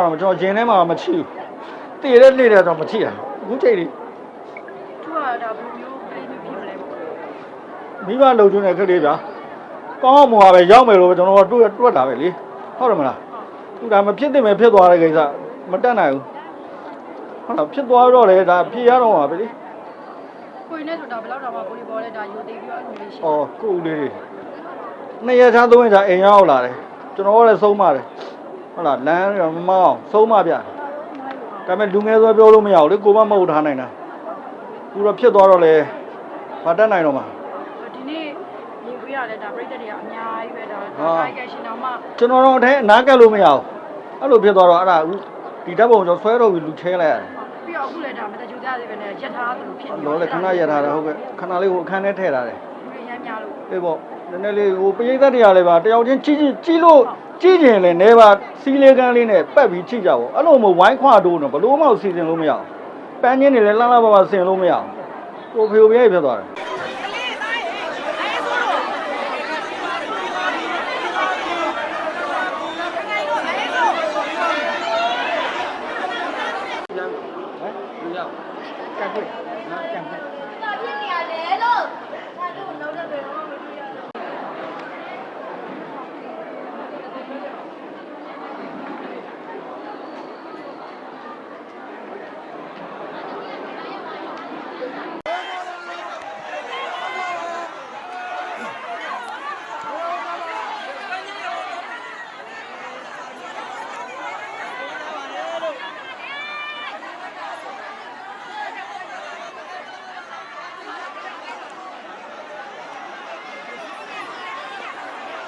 ပြောရအောင်ကျွန်တော်ဂျင်းထဲမှာမချိဘူးတည်တဲ့နေ့တဲ့တော့မချိရအခုချိန်လေးသူကဒါဘယ်လိုမျိုးပြိနေပြီမလဲပေါ့မိဘလုံချုံတဲ့ခက်လေးဗျာကောင်းအောင်မွာပဲရောက်မယ်လို့ကျွန်တော်တို့တွက်တာပဲလေဟုတ်တယ်မလားသူဒါမဖြစ်သင့်ပဲဖြစ်သွားတဲ့ကိစ္စမတက်နိုင်ဘူးဟုတ်လားဖြစ်သွားတော့လေဒါဖြစ်ရတော့မှာပဲလေကိုရင်းနဲ့ဆိုတာဘယ်လောက်တော့မှကိုရီပေါ်လဲဒါယူသေးပြီးတော့အဲ့လိုလေးရှိ။အော်ကိုဦးလေးတွေနှစ်ရက်ချာသုံးရက်ချာအိမ်ရောက်လာတယ်။ကျွန်တော်ကလည်းဆုံးမတယ်။ ဟုတ်လားလမ်းရောမမောင်းဆုံးမပြတယ်။ဒါပေမဲ့လူငယ်ဆိုပြောလို့မရဘူးလေကိုမမဟုတ်ထားနိုင်တာ။ဘူးတော့ဖြစ်သွားတော့လေမတတ်နိုင်တော့မှာဒီနေ့ရေခွေးရလဲဒါပြိတ္တတွေကအများကြီးပဲဒါဟာဒါတိုင်းကရှင်တော်မှကျွန်တော်တော့အထဲအနားကပ်လို့မရဘူး။အဲ့လိုဖြစ်သွားတော့အဲ့ဒါဦးဒီဓာတ်ပုံကျွန်တော်ဆွဲတော့ပြီးလူချဲလိုက်ရတယ်ပြီးတော့အခုလည်းဒါမတကြိုကြသေးပဲနဲ့ရက်ထားသလိုဖြစ်။နေလောလေခဏရထားတယ်ဟုတ်ကဲ့ခဏလေးကိုအခန်းထဲထည့်ထားတယ်လူတွေရမ်းများလို့။အေးပေါ့နည်းနည်းလေးဟိုပရိသတ်တွေကလည်းပါတယောက်ချင်းကြီးကြီးကြီးလို့ ကြီးကျင်လေနေပါစီးလေးကန်းလေးနဲ့ပတ်ပြီးချိကြပေါ့အဲ့လိုမျိုးဝိုင်းခွာတိုးတော့ဘလို့မှစီစဉ်လို့မရအောင်ပန်းချင်းတွေလည်းလှမ်းလှမ်းပါပါဆင်လို့မရအောင်ကိုဖေဖေဖြစ်သွားတယ်ဘာဖြစ်နေရလဲလို့ငါတို့နောက်တဲ့ဘယ်တော့မှမကြည့်ရဘူး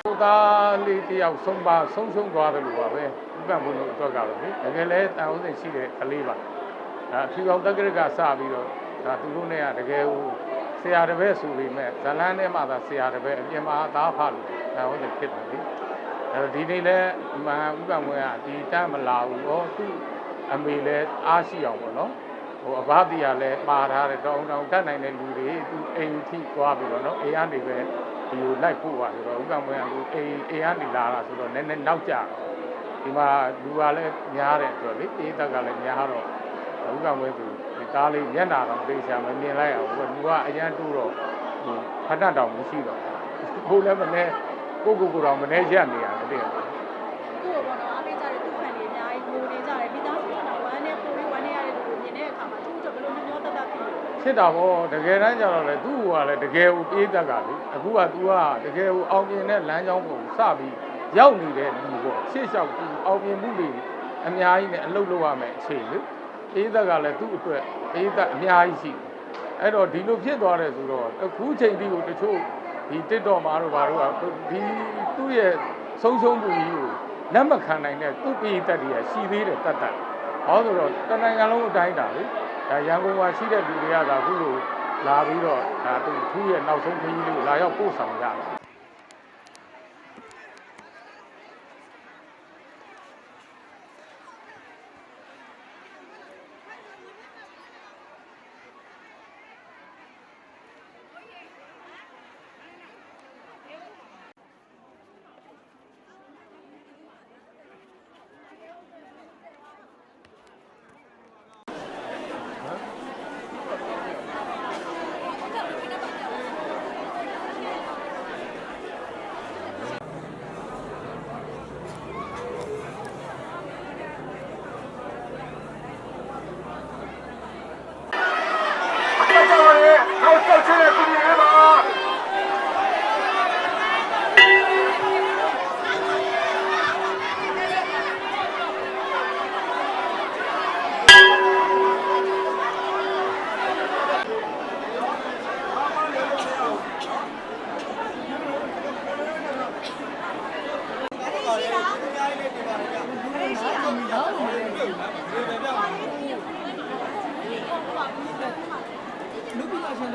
ကိုသားလေးတယောက်ဆုံးပါဆုံးရှုံးသွားတယ်လို့ပါပဲဥပ္ပံဘုံတို့အတွက်ကတော့လေတကယ်လဲတန်ဦးစိတ်ရှိတဲ့ကလေးပါဒါအဖြူအောင်တက္ကရကစပြီးတော့ဒါသူတို့နဲ့ကတကယ်ဟိုဆရာတပည့်ဆိုပေမဲ့ဇလန်းထဲမှာသာဆရာတပည့်အပြင်မှာသားဖလို့တန်ဦးစိတ်ဖြစ်တယ်လေအဲတော့ဒီနေ့လဲမဟာဥပ္ပံဘုံကဒီတတ်မလာဘူးဟောသူ့အမေလဲအားရှိအောင်ပေါ့နော်ဟိုအဘတိကလည်းပါထားတယ်တောင်းတောင်းတတ်နိုင်တဲ့လူတွေသူအိမ်ထိသွားပြီးတော့နော်အိမ်ကနေပဲ ဒီကိုလိုက်ပို့ပါဆိုတော့ဥက္ကမွေကကိုအိမ်အိမ်ကနေလာတာဆိုတော့နည်းနည်းနောက်ကျတော့ဒီမှာလူကလည်းများတဲ့အတွက်လေအေးတက်ကလည်းများတော့ဥက္ကမွေသူဒီကားလေးမျက်နာတော့သိချာမမြင်လိုက်အောင်ဟိုလူကအရန်တူတော့ဟိုဖတ်တတ်တောင်မရှိတော့ဟိုလည်းမနေကိုကိုကိုတော့မနေရက်နေရတယ်တဲ့သူ့ကိုဘောတော့အားပေးကြတဲ့သူ့ဖန်တွေအများကြီးငိုနေကြတယ်မိသားစုကတော့ဝမ်းနဲ့ပုံလေးဝမ်းနဲ့ရတဲ့လူကိုမြင် တဲ့အခါမှာသူ့အတွက်ဘယ်လိုမျိုးတတ်တတ်ဖြစ်လဲဖြစ်တာပေါ့တကယ်တမ်းကျတော့လေသူ့ဟိုကလည်းတကယ်ဟိုအေးတက်ကလေအခုက तू ကတကယ်ဟိုအောင်မြင်တဲ့လမ်းကြောင်းပုံစပြီးရောက်နေတဲ့လူပေါ့ရှေ့လျှောက်သူအောင်မြင်မှုတွေအများကြီးနဲ့အလုပ်လုပ်ရမယ်အခြေလေအေးတက်ကလည်းသူ့အတွက်အေးတက်အများကြီးရှိတယ်အဲ့တော့ဒီလိုဖြစ်သွားတယ်ဆိုတော့အခုချိန်ထိကိုတချို့ဒီ TikTok မှာတော့ဘာလို့ကဒီသူ့ရဲ့ဆုံးရှုံးမှုကြီးကိုလက်မခံနိုင်တဲ့သူ့ပြည်သက်တွေကရှိသေးတယ်တတ်တတ် ဟောဆိုတော့တနိုင်ငံလုံးအတိုင်းတာလေဒါရန်ကုန်မှာရှိတဲ့လူတွေကဒါအခုလိုလာပြီးတော့ဒါသူသူ့ရဲ့နောက်ဆုံးခရီးလေးကိုလာရောက်ပို့ဆောင်ကြတယ် ဟု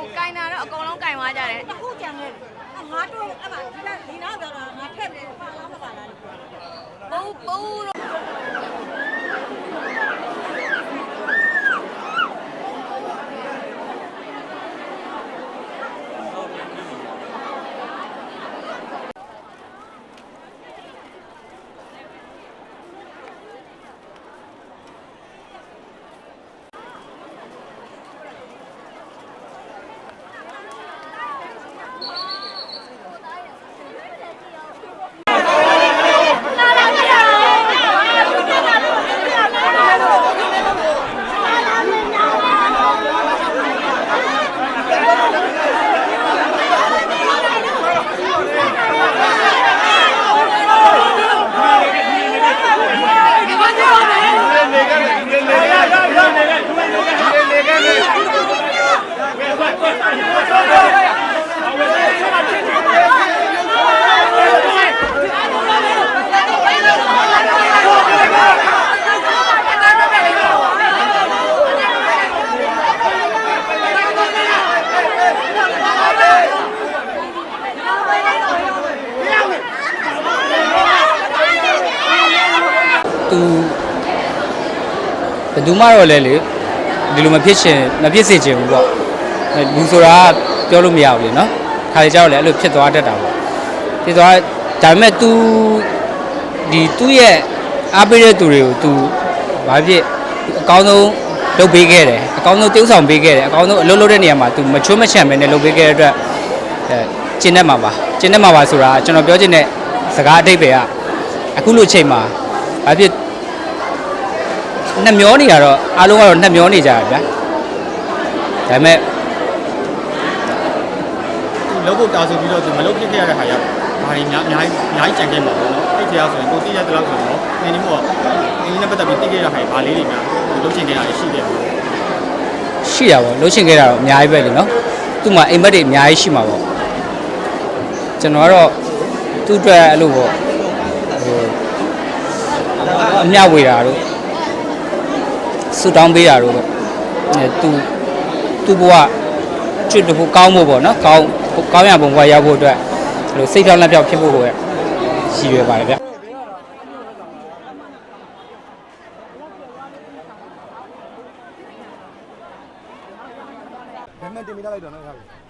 တ်ကင်တာတော့အကုန်လုံးကင်သွားကြတယ်အခုကြံခဲ့ငါတို့အဲ့မှာဒီကဒီနားပြောတာငါထက်တယ်ပါလားမပါလားလို့ပြော ဘယ်သူမှတော့လဲလေဒီလိုမဖြစ်ရှင်မဖြစ်စေချင်ဘူးပေါ့အဲလူဆိုတာကပြောလို့မရဘူးလေနော်ခါလေကြောက်လေအဲ့လိုဖြစ်သွားတတ်တာပေါ့ဖြစ်သွားဒါပေမဲ့ तू ဒီသူ့ရဲ့အားပေးတဲ့သူတွေကို तू ဘာဖြစ်အကောင်းဆုံးလုပ်ပေးခဲ့တယ်အကောင်းဆုံးတိ ਉ ဆောင်ပေးခဲ့တယ်အကောင်းဆုံးအလုပ်လုပ်တဲ့နေရာမှာ तू မချွတ်မချံပဲနဲ့လုပ်ပေးခဲ့တဲ့အတွက်အဲကျင်းတတ်မှာပါကျင်းတတ်မှာပါဆိုတာကျွန်တော်ပြောချင်တဲ့စကားအတိတ်ပဲကအခုလိုချိန်မှာဘာဖြစ် နှစ်မျောနေရတော့အားလုံးကတော့နှစ်မျောနေကြတာဗျာဒါပေမဲ့သူလုပ်ဖို့တာဆိုပြီးတော့သူမလုပ်ဖြစ်ခဲ့ရတဲ့ခါကျဘာတွေများအများကြီးအများကြီးကြံခဲ့မှာပေါ့နော်အဲ့ဒီအားဆိုရင်ကိုသိရတဲ့လောက်ဆိုတော့အင်းဒီမို့အင်းနဲ့ပတ်သက်ပြီးသိခဲ့ရတဲ့ခါဘာလေးတွေများသူလုပ်ချင်ခဲ့တာရှိတယ်ပေါ့ရှိတာပေါ့လှုပ်ရှင်ခဲ့တာတော့အများကြီးပဲလေနော်သူ့မှာအိမ်မက်တွေအများကြီးရှိမှာပေါ့ကျွန်တော်ကတော့သူ့အတွက်အဲ့လိုပေါ့ဟိုအမျှဝေတာတို့ ဆူတောင်းပေးတာတို့ပေါ့အဲသူသူ့ဘဝကျွတ်တဖို့ကောင်းဖို့ပေါ့နော်ကောင်းကောင်းရပုံဘဝရောက်ဖို့အတွက်အဲ့လိုစိတ်ဖြောင်းလက်ဖြောင်းဖြစ်ဖို့ကိုပဲရည်ရွယ်ပါတယ်ဗျဘယ်မှတင်မိလိုက်တော့နော်ခါပြီ